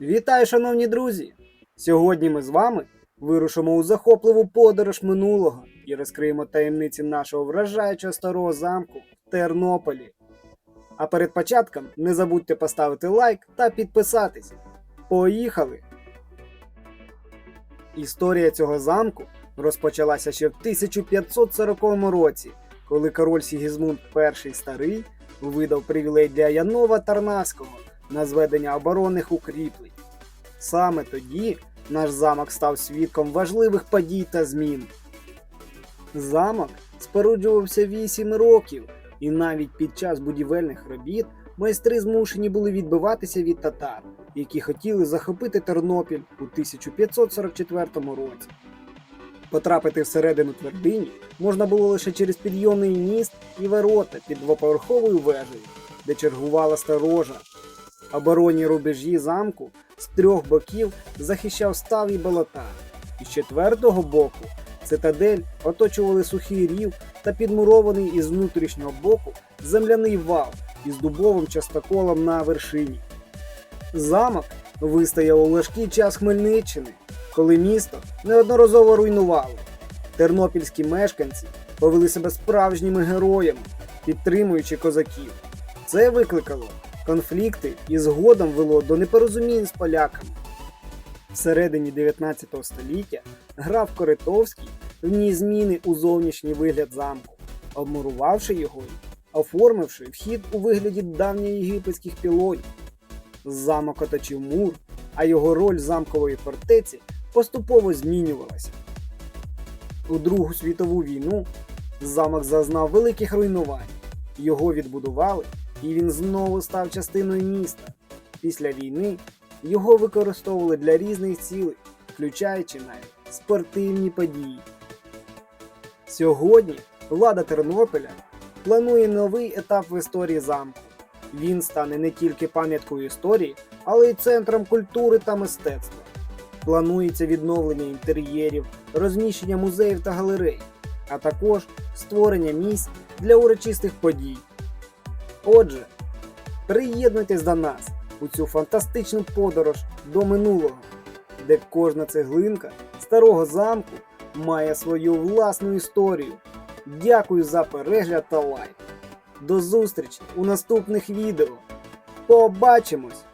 Вітаю, шановні друзі! Сьогодні ми з вами вирушимо у захопливу подорож минулого і розкриємо таємниці нашого вражаючого старого замку в Тернополі. А перед початком не забудьте поставити лайк та підписатись. Поїхали! Історія цього замку розпочалася ще в 1540 році, коли король Сігізмунд І старий видав привілей для Янова Тарнавського на зведення оборонних укріплень. Саме тоді наш замок став свідком важливих подій та змін. Замок споруджувався 8 років, і навіть під час будівельних робіт майстри змушені були відбиватися від татар, які хотіли захопити Тернопіль у 1544 році. Потрапити всередину твердині можна було лише через підйомний міст і ворота під двоповерховою вежею, де чергувала сторожа. Оборонні рубежі замку з трьох боків захищав став і болота, і з четвертого боку цитадель оточували сухий рів та підмурований із внутрішнього боку земляний вал із дубовим частоколом на вершині. Замок вистояв у важкий час Хмельниччини, коли місто неодноразово руйнувало. Тернопільські мешканці повели себе справжніми героями, підтримуючи козаків. Це викликало конфлікти і згодом вело до непорозумінь з поляками. Всередині 19 століття граф Коритовський вніс зміни у зовнішній вигляд замку, обмурувавши його оформивши вхід у вигляді давньоєгипетських пілонів. Замок оточив мур, а його роль замкової фортеці поступово змінювалася. У Другу світову війну замок зазнав великих руйнувань. Його відбудували, і він знову став частиною міста. Після війни його використовували для різних цілей, включаючи навіть спортивні події. Сьогодні влада Тернополя планує новий етап в історії замку. Він стане не тільки пам'яткою історії, але й центром культури та мистецтва. Планується відновлення інтер'єрів, розміщення музеїв та галерей, а також створення місць для урочистих подій. Отже, приєднуйтесь до нас у цю фантастичну подорож до минулого, де кожна цеглинка старого замку має свою власну історію. Дякую за перегляд та лайк. До зустрічі у наступних відео. Побачимось!